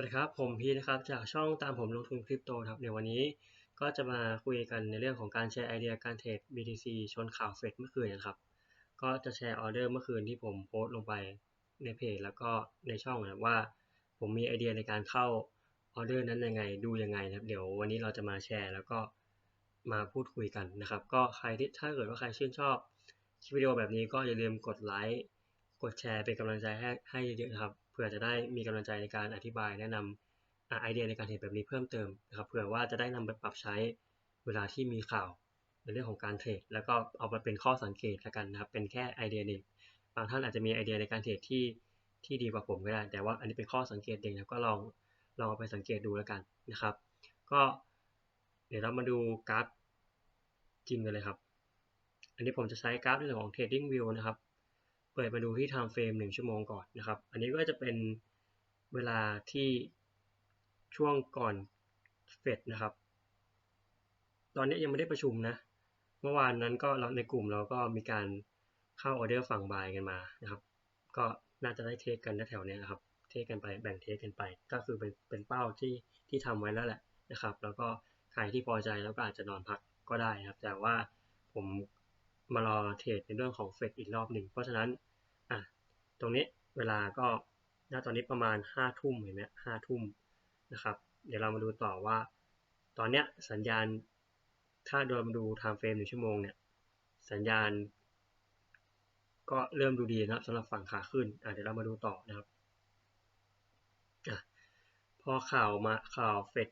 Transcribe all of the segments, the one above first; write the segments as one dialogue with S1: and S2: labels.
S1: วัสดีครับผมพีนะครับจากช่องตามผมลงทุนคริปโตครับเดี๋ยววันนี้ก็จะมาคุยกันในเรื่องของการแชร์ไอเดียการเทรด BTC ชนข่าวเฟดเมื่อคืนนะครับ ก็จะแชร์ออเดอร์เมื่อคืนที่ผมโพสต์ลงไปในเพจแล้วก็ในช่องนะว่า ผมมีไอเดียในการเข้าออเดอร์นั้นยังไงดูยังไงนะครับ เดี๋ยววันนี้เราจะมาแชร์ แล้วก็มาพูดคุยกันนะครับ ก็ใครที่ถ้าเกิดว่าใครชื่นชอบคลิปวิดีโอแบบนี้ก็อย่าลืมกดไลค์กดแชร์เป็นกำลังใจให้ให้เยอะๆครับ เพื่อจะได้มีกำลังใจในการอธิบายแนะนำไอเดียในการเทรดแบบนี้เพิ่มเติมนะครับเผื่อว่าจะได้นำไปปรับใช้เวลาที่มีข่าวในเรื่องของการเทรดแล้วก็เอาไปเป็นข้อสังเกตละกันนะครับเป็นแค่ไอเดียหนึ่งบางท่านอาจจะมีไอเดียในการเทรดที่ที่ดีกว่าผมก็ได้ แต่ว่าอันนี้เป็นข้อสังเกตเองนะก็ลองลองเอาไปสังเกตดูแล้วกันนะครับ ก็เดี๋ยวเรามาดูกราฟจริงกันเลยครับ อันนี้ผมจะใช้กราฟในส่วนของ Trading View นะครับ ปิดมาดูที่ Time Frame 1 ชั่วโมงก่อนนะครับ อันนี้ก็จะเป็นเวลาที่ช่วงก่อนเฟดนะครับ ตอนนี้ยังไม่ได้ประชุมนะ เมื่อวานนั้นก็เราในกลุ่มเราก็มีการเข้าออเดอร์ฝั่งบายกันมานะครับ ก็น่าจะได้เทคกันแถวๆนี้นะครับ เทคกันไปแบ่งเทคกันไป ก็คือเป็นเป็นเป้าที่ที่ทำไว้แล้วแหละนะครับ แล้วก็ใครที่พอใจแล้วก็อาจจะนอนพักก็ได้นะครับ แต่ว่าผมมารอเทรดในเรื่องของเฟดอีกรอบหนึ่ง เพราะฉะนั้น ตรงนี้เวลาก็ณตอนนี้ประมาณห้าทุ่มเห็นไหมห้าทุ่มนะครับ เดี๋ยวเรามาดูต่อว่า ตอนเนี้ยสัญญาณถ้าโดยมาดู time frame หนึ่งชั่วโมงเนี่ยสัญญาณ ก็เริ่มดูดีนะครับสำหรับฝั่งขาขึ้นเดี๋ยวเรามาดูต่อนะครับอพอข่าวมาข่าวเฟด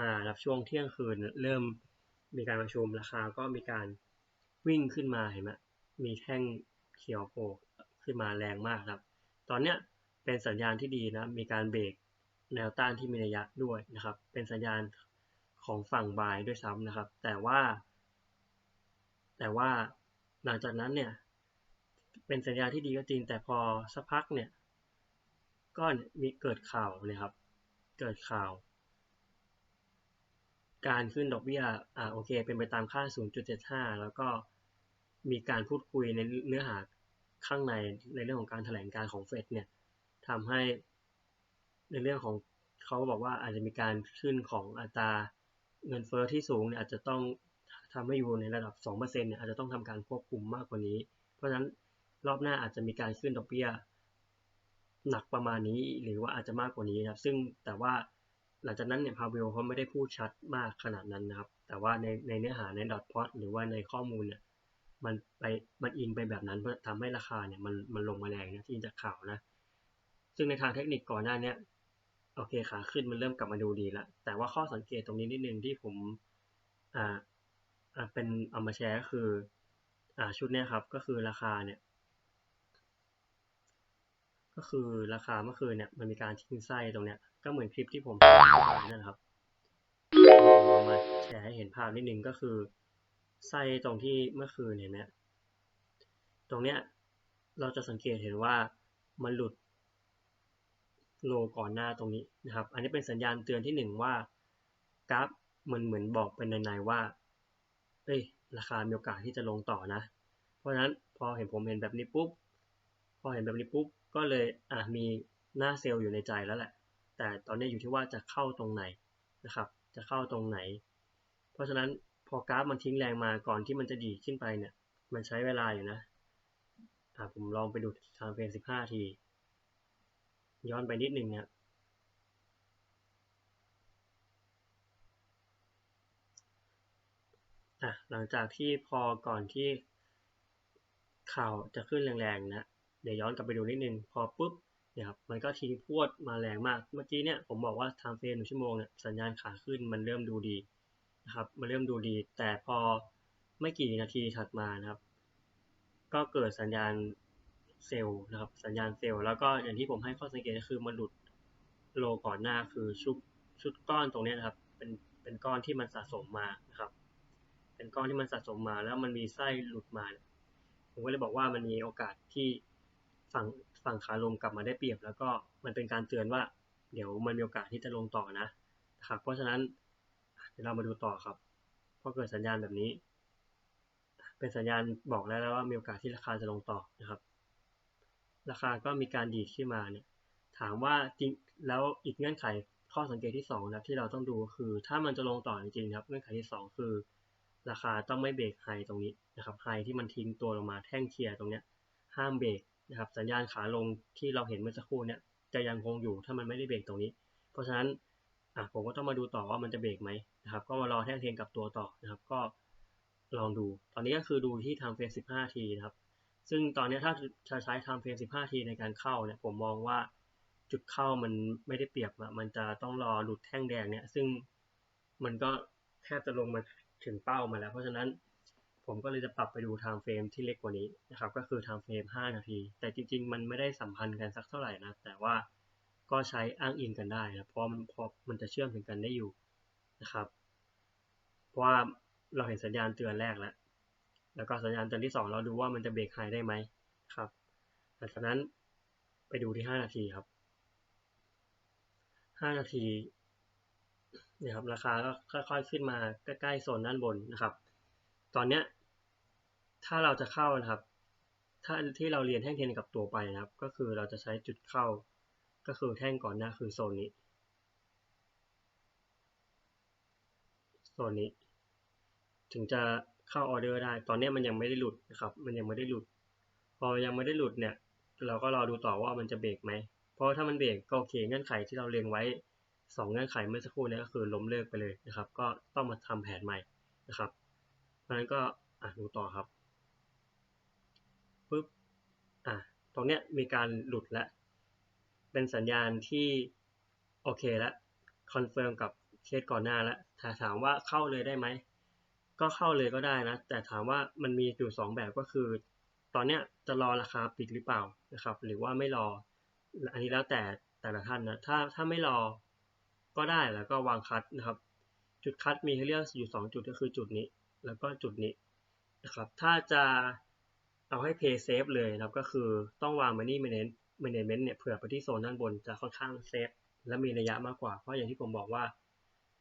S1: มาครับช่วงเที่ยงคืนเริ่มมีการประชุมราคาก็มีการวิ่งขึ้นมาเห็นไหมมีแท่งเขียวโผล่ ขึ้นมาแรงมากครับ ตอนเนี้ยเป็นสัญญาณที่ดีนะ มีการเบรกแนวต้านที่มีระยะด้วยนะครับ เป็นสัญญาณของฝั่งบายด้วยซ้ำนะครับ แต่ว่า แต่ว่าหลังจากนั้นเนี่ย เป็นสัญญาณที่ดีก็จริง แต่พอสักพักเนี่ย ก็มีเกิดข่าวเลยครับ เกิดข่าว การขึ้นดอกเบี้ย อ่าโอเค เป็นไปตามค่า 0.75 แล้วก็มีการพูดคุยในเนื้อหา ข้างในในเรื่องของการแถลงการของเฟดเนี่ยทำให้ในเรื่องของเขาบอกว่าอาจจะมีการขึ้นของอัตราเงินเฟอ้อที่สูงเนี่ยอาจจะต้องทำให้อยู่ในระดับ 2%เนี่ยอาจจะต้องทำการควบคุมมากกว่านี้ เพราะฉะนั้นรอบหน้าอาจจะมีการขึ้นดอกเบี้ยหนักประมาณนี้หรือว่าอาจจะมากกว่านี้นะครับซึ่งแต่ว่าหลังจากนั้นเนี่ยพาเวลเขาไม่ได้พูดชัดมากขนาดนั้นนะครับ แต่ว่าในในเนื้อหาในดอทพอตหรือว่าในข้อมูลเนี่ย มันไปมันอิงไปแบบนั้นทำให้ราคาเนี่ยมันมันลงมาแรงนะที่จากข่าวนะ ซึ่งในทางเทคนิคก่อนหน้านี้โอเคขาขึ้นมันเริ่มกลับมาดูดีแล้ว แต่ว่าข้อสังเกตตรงนี้นิดนึงที่ผมอ่าอ่าเป็นเอามาแชร์ก็คืออ่าชุดเนี้ยครับก็คือราคาเนี่ย ก็คือราคาเมื่อคืนเนี่ยมันมีการทิ้งไส้ตรงเนี้ยก็เหมือนคลิปที่ผมนั่นครับผมเอามาแชร์ให้เห็นภาพนิดนึงก็คือ ไส้ตรงที่เมื่อคืนเห็นไหมตรงเนี้ยเราจะสังเกตเห็นว่ามันหลุดโลก่อนหน้าตรงนี้นะครับ อันนี้เป็นสัญญาณเตือนที่หนึ่งว่ากราฟมันเหมือนบอกเป็นในๆว่าเอ้ยราคามีโอกาสที่จะลงต่อนะ เพราะฉะนั้นพอเห็นผมเห็นแบบนี้ปุ๊บพอเห็นแบบนี้ปุ๊บก็เลยอะมีหน้าเซลล์อยู่ในใจแล้วแหละ แต่ตอนนี้อยู่ที่ว่าจะเข้าตรงไหนนะครับ จะเข้าตรงไหน เพราะฉะนั้น พอกราฟมันทิ้งแรงมาก่อนที่มันจะดีขึ้นไปเนี่ย มันใช้เวลาอยู่นะอะผมลองไปดูทางเฟรม15ที ย้อนไปนิดนึงเนี่ยอะหลังจากที่พอก่อนที่ข่าวจะขึ้นแรงๆนะ เดี๋ยวย้อนกลับไปดูนิดนึง พอปุ๊บเนี่ยครับ มันก็ทิ้งพวดมาแรงมาก เมื่อกี้เนี่ยผมบอกว่าทางเฟรมหนึ่งชั่วโมงเนี่ยสัญญาณขาขึ้นมันเริ่มดูดี นะครับมันเริ่มดูดี แต่พอไม่กี่นาทีถัดมานะครับ ก็เกิดสัญญาณเซลล์นะครับ สัญญาณเซลล์แล้วก็อย่างที่ผมให้ข้อสังเกตก็คือมันหลุดโลก่อนหน้าคือชุดชุดก้อนตรงนี้นะครับ เป็นเป็นก้อนที่มันสะสมมานะครับ เป็นก้อนที่มันสะสมมา แล้วมันมีไส้หลุดมา ผมก็เลยบอกว่ามันมีโอกาสที่ฝั่งฝั่งขาลงกลับมาได้เปรียบ แล้วก็มันเป็นการเตือนว่า เดี๋ยวมันมีโอกาสที่จะลงต่อนะนะครับ เพราะฉะนั้น ดี๋ยวเรามาดูต่อครับ พอเกิดสัญญาณแบบนี้ เป็นสัญญาณบอกแล้วว่ามีโอกาสที่ราคาจะลงต่อนะครับ ราคาก็มีการดีดขึ้นมาเนี่ย ถามว่าจริงแล้วอีกเงื่อนไขข้อสังเกตที่2นะครับที่เราต้องดูคือ ถ้ามันจะลงต่อจริงๆครับ เงื่อนไขที่ 2 คือ ราคาต้องไม่เบรกไฮตรงนี้นะครับไฮที่มันทิ้งตัวลงมาแท่งเคลียร์ตรงเนี้ยห้ามเบรกนะครับสัญญาณขาลงที่เราเห็นเมื่อสักครู่เนี่ยจะยังคงอยู่ถ้ามันไม่ได้เบรกตรงนี้ เพราะฉะนั้น อะผมก็ต้องมาดูต่อว่ามันจะเบรกไหมนะครับ ก็มารอแท่งเทียนกับตัวต่อนะครับ ก็ลองดู ตอนนี้ก็คือดูที่ทำเฟรม15 ทีนะครับ ซึ่งตอนนี้ถ้าจะใช้ทำเฟรม15 ทีในการเข้าเนี่ยผมมองว่าจุดเข้ามันไม่ได้เปรียบอะมันจะต้องรอหลุดแท่งแดงเนี่ย ซึ่งมันก็แทบจะลงมาถึงเป้ามาแล้ว เพราะฉะนั้นผมก็เลยจะปรับไปดูไทม์เฟรมที่เล็กกว่านี้นะครับ ก็คือไทม์เฟรม5 นาที แต่จริง ๆ มันไม่ได้สัมพันธ์กันสักเท่าไหร่นะ แต่ว่า ก็ใช้อ้างอิงกันได้นะเพราะมันพอมันจะเชื่อมถึงกันได้อยู่นะครับ เพราะว่าเราเห็นสัญญาณเตือนแรกแล้ว แล้วก็สัญญาณเตือนที่ 2 เราดูว่ามันจะเบรกไฮได้ไหมครับหลังจากนั้นไปดูที่ 5 นาทีครับ 5 นาทีเนี่ยครับราคาก็ค่อยๆขึ้นมาใกล้ๆโซนด้านบนนะครับ ตอนเนี้ยถ้าเราจะเข้านะครับ ถ้าที่เราเรียนแท่งเทียนกับตัวไปนะครับ ก็คือเราจะใช้จุดเข้า ก็คือแท่งก่อนหน้าคือโซนนี้ โซนนี้ ถึงจะเข้าออเดอร์ได้ ตอนนี้มันยังไม่ได้หลุดนะครับ มันยังไม่ได้หลุด พอยังไม่ได้หลุดเนี่ย เราก็รอดูต่อว่ามันจะเบรกไหม เพราะถ้ามันเบรกก็โอเคเงื่อนไขที่เราเรียงไว้สองเงื่อนไขเมื่อสักครู่นี้ก็คือล้มเลิกไปเลยนะครับ ก็ต้องมาทำแผนใหม่นะครับ เพราะฉะนั้นก็อะดูต่อครับปุ๊บอะตรงเนี้ยมีการหลุดแล้ว เป็นสัญญาณที่โอเคแล้วคอนเฟิร์มกับเคสก่อนหน้าแล้วถ้าถามว่าเข้าเลยได้ไหม ก็เข้าเลยก็ได้นะ แต่ถามว่ามันมีอยู่สองแบบก็คือ ตอนเนี้ยจะรอราคาปิดหรือเปล่านะครับ หรือว่าไม่รอ อันนี้แล้วแต่แต่ละท่านนะ ถ้าถ้าไม่รอก็ได้แล้วก็วางคัดนะครับ จุดคัดมีให้เลือกอยู่ 2 จุดก็คือจุดนี้ แล้วก็จุดนี้นะครับ ถ้าจะเอาให้ pay safe เลยนะครับ ก็คือต้องวาง money management เนี่ยเผื่อไปที่โซนด้านบนจะค่อนข้างเซฟและมีระยะมากกว่า เพราะอย่างที่ผมบอกว่า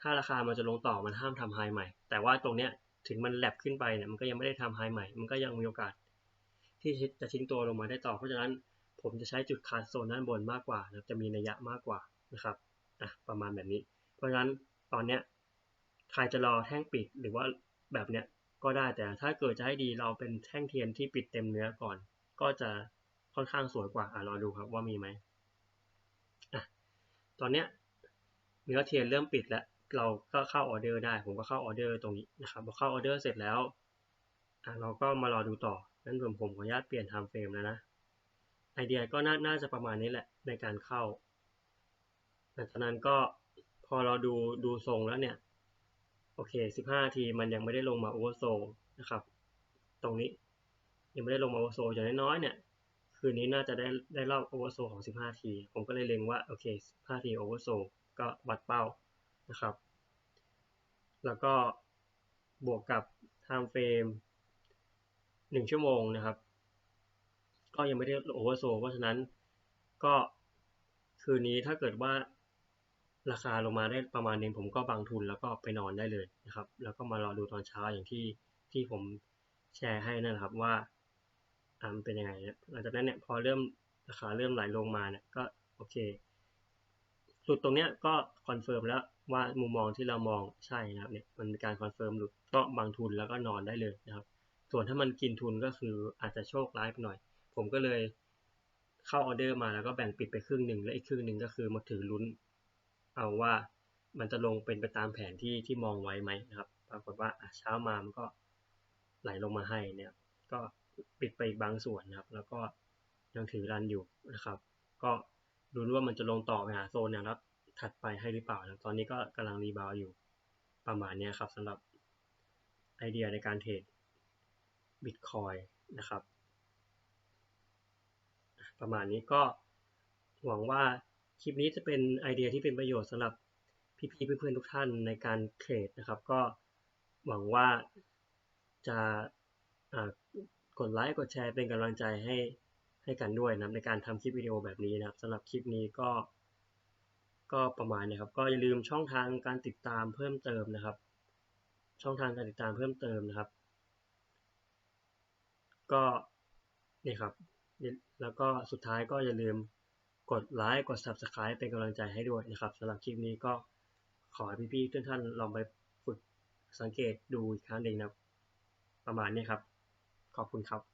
S1: ถ้าราคามันจะลงต่อมันห้ามทำไฮใหม่ แต่ว่าตรงเนี้ยถึงมันแลบขึ้นไปเนี่ยมันก็ยังไม่ได้ทำไฮใหม่ มันก็ยังมีโอกาส ที่จะทิ้งตัวลงมาได้ต่อ เพราะฉะนั้นผมจะใช้จุดคัดโซนด้านบนมากกว่านะจะมีระยะมากกว่านะครับอะประมาณแบบนี้ เพราะฉะนั้นตอนเนี้ยใครจะรอแท่งปิดหรือว่าแบบเนี้ยก็ได้แต่ถ้าเกิดจะให้ดีเราเป็นแท่งเทียนที่ปิดเต็มเนื้อก่อน ก็จะ ค่อนข้างสวยกว่าอะรอดูครับว่ามีไหมอะตอนเนี้ยเนื้อเทียนเริ่มปิดแล้วเราก็เข้าออเดอร์ได้ ผมก็เข้าออเดอร์ตรงนี้นะครับพอเข้าออเดอร์เสร็จแล้วอะเราก็มารอดูต่อนั้นผมผมขออนุญาตเปลี่ยนไทม์เฟรมแล้วนะไอเดียก็น่าน่าจะประมาณนี้แหละในการเข้าหลังจากนั้นก็พอเราดูดูทรงแล้วเนี่ยโอเค 15 ทีมันยังไม่ได้ลงมาโอเวอร์โซนะครับ ตรงนี้ยังไม่ได้ลงมาโอเวอร์โซอย่างน้อยๆเนี่ย คืนนี้น่าจะได้ได้รอบโอเวอร์โซของ 15 ที ผมก็เลยเล็งว่า โอเค 15 ทีโอเวอร์โซก็วัดเป้านะครับ แล้วก็บวกกับไทม์เฟรม1ชั่วโมงนะครับ ก็ยังไม่ได้โอเวอร์โซเพราะฉะนั้นก็คืนนี้ถ้าเกิดว่าราคาลงมาได้ประมาณนึงผมก็บังทุนแล้วก็ไปนอนได้เลยนะครับ แล้วก็มารอดูตอนเช้าอย่างที่ที่ผมแชร์ให้นั่นครับว่า มันเป็นยังไงเนี่ยหลังจากนั้นเนี่ยพอเริ่มราคาเริ่มไหลลงมาเนี่ยก็โอเคสุดตรงเนี้ยก็คอนเฟิร์มแล้วว่ามุมมองที่เรามองใช่นะครับเนี่ยมันมีการคอนเฟิร์มหลุดก็บังทุนแล้วก็นอนได้เลยนะครับ ส่วนถ้ามันกินทุนก็คืออาจจะโชคร้ายไปหน่อย ผมก็เลยเข้าออเดอร์มาแล้วก็แบ่งปิดไปครึ่งหนึ่งและอีกครึ่งหนึ่งก็คือมาถือลุ้น เอาว่ามันจะลงเป็นไปตามแผนที่ที่มองไว้ไหมนะครับ ปรากฏว่าเช้ามามันก็ไหลลงมาให้เนี่ยก็ ปิดไปอีกบางส่วนนะครับ แล้วก็ยังถือรันอยู่นะครับ ก็ดูว่ามันจะลงต่อไปหาโซนแนวรับถัดไปให้หรือเปล่านะตอนนี้ก็กำลังรีบาวอยู่ประมาณนี้ครับสำหรับไอเดียในการเทรดบิตคอยนะครับ ประมาณนี้ก็หวังว่าคลิปนี้จะเป็นไอเดียที่เป็นประโยชน์สำหรับพี่ๆเพื่อนๆทุกท่านในการเทรดนะครับ ก็หวังว่าจะ กดไลค์กดแชร์เป็นกำลังใจให้ให้กันด้วยนะในการทำคลิปวิดีโอแบบนี้นะครับสำหรับคลิปนี้ก็ ก็ประมาณนี้ครับ ก็อย่าลืมช่องทางการติดตามเพิ่มเติมนะครับ ช่องทางการติดตามเพิ่มเติมนะครับ ก็นี่ครับ แล้วก็สุดท้ายก็อย่าลืมกดไลค์กด Subscribe เป็นกำลังใจให้ด้วยนะครับสำหรับคลิปนี้ก็ขอให้พี่ๆท่านๆลองไปฝึกสังเกตดูอีกครั้งหนึ่งนะประมาณนี้ครับ ขอบคุณครับ